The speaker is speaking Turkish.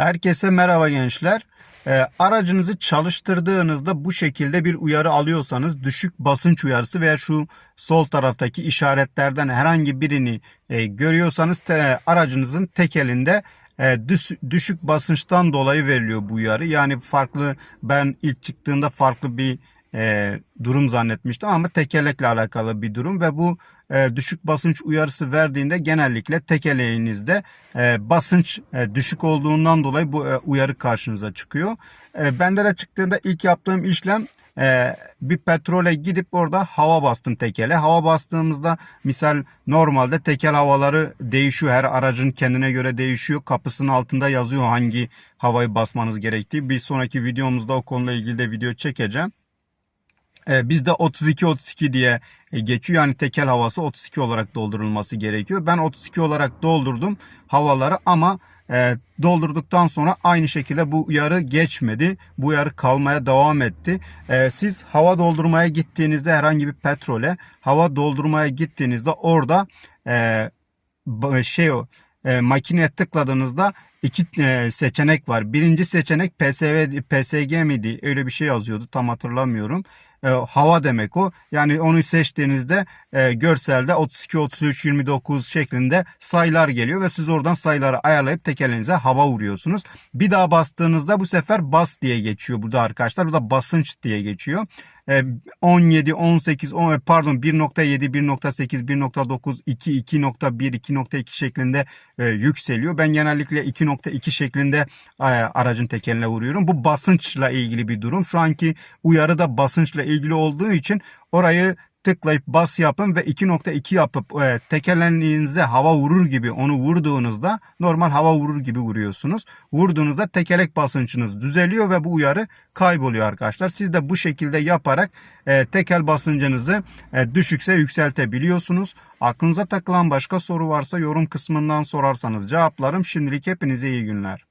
Herkese merhaba gençler. Ee, aracınızı çalıştırdığınızda bu şekilde bir uyarı alıyorsanız düşük basınç uyarısı veya şu sol taraftaki işaretlerden herhangi birini e, görüyorsanız te- aracınızın tekelinde e, düş- düşük basınçtan dolayı veriliyor bu uyarı. Yani farklı ben ilk çıktığında farklı bir e, durum zannetmiştim ama tekerlekle alakalı bir durum ve bu e, düşük basınç uyarısı verdiğinde genellikle tekeleğinizde e, basınç e, düşük olduğundan dolayı bu e, uyarı karşınıza çıkıyor. E, bende de çıktığında ilk yaptığım işlem e, bir petrole gidip orada hava bastım tekele. Hava bastığımızda misal normalde tekel havaları değişiyor. Her aracın kendine göre değişiyor. Kapısının altında yazıyor hangi havayı basmanız gerektiği. Bir sonraki videomuzda o konuyla ilgili de video çekeceğim. E, bizde 32-32 diye e, geçiyor. Yani tekel havası 32 olarak doldurulması gerekiyor. Ben 32 olarak doldurdum havaları ama e, doldurduktan sonra aynı şekilde bu uyarı geçmedi. Bu uyarı kalmaya devam etti. E, siz hava doldurmaya gittiğinizde herhangi bir petrole hava doldurmaya gittiğinizde orada şey o makineye tıkladığınızda iki seçenek var. Birinci seçenek PSV, PSG miydi? Öyle bir şey yazıyordu. Tam hatırlamıyorum. E, hava demek o. Yani onu seçtiğinizde e, görselde 32, 33, 29 şeklinde sayılar geliyor ve siz oradan sayıları ayarlayıp tekerlerinize hava vuruyorsunuz. Bir daha bastığınızda bu sefer bas diye geçiyor burada arkadaşlar. Bu da basınç diye geçiyor. E, 17, 18, 10, pardon 1.7, 1.8, 1.9, 2, 2.1, 2.2 şeklinde e, yükseliyor. Ben genellikle 2.2 şeklinde e, aracın tekerine vuruyorum. Bu basınçla ilgili bir durum. Şu anki uyarı da basınçla ilgili olduğu için orayı tıklayıp bas yapın ve 2.2 yapıp e, tekerleğinize hava vurur gibi onu vurduğunuzda normal hava vurur gibi vuruyorsunuz. Vurduğunuzda tekerlek basıncınız düzeliyor ve bu uyarı kayboluyor arkadaşlar. Siz de bu şekilde yaparak e, tekel basıncınızı e, düşükse yükseltebiliyorsunuz. Aklınıza takılan başka soru varsa yorum kısmından sorarsanız cevaplarım. Şimdilik hepinize iyi günler.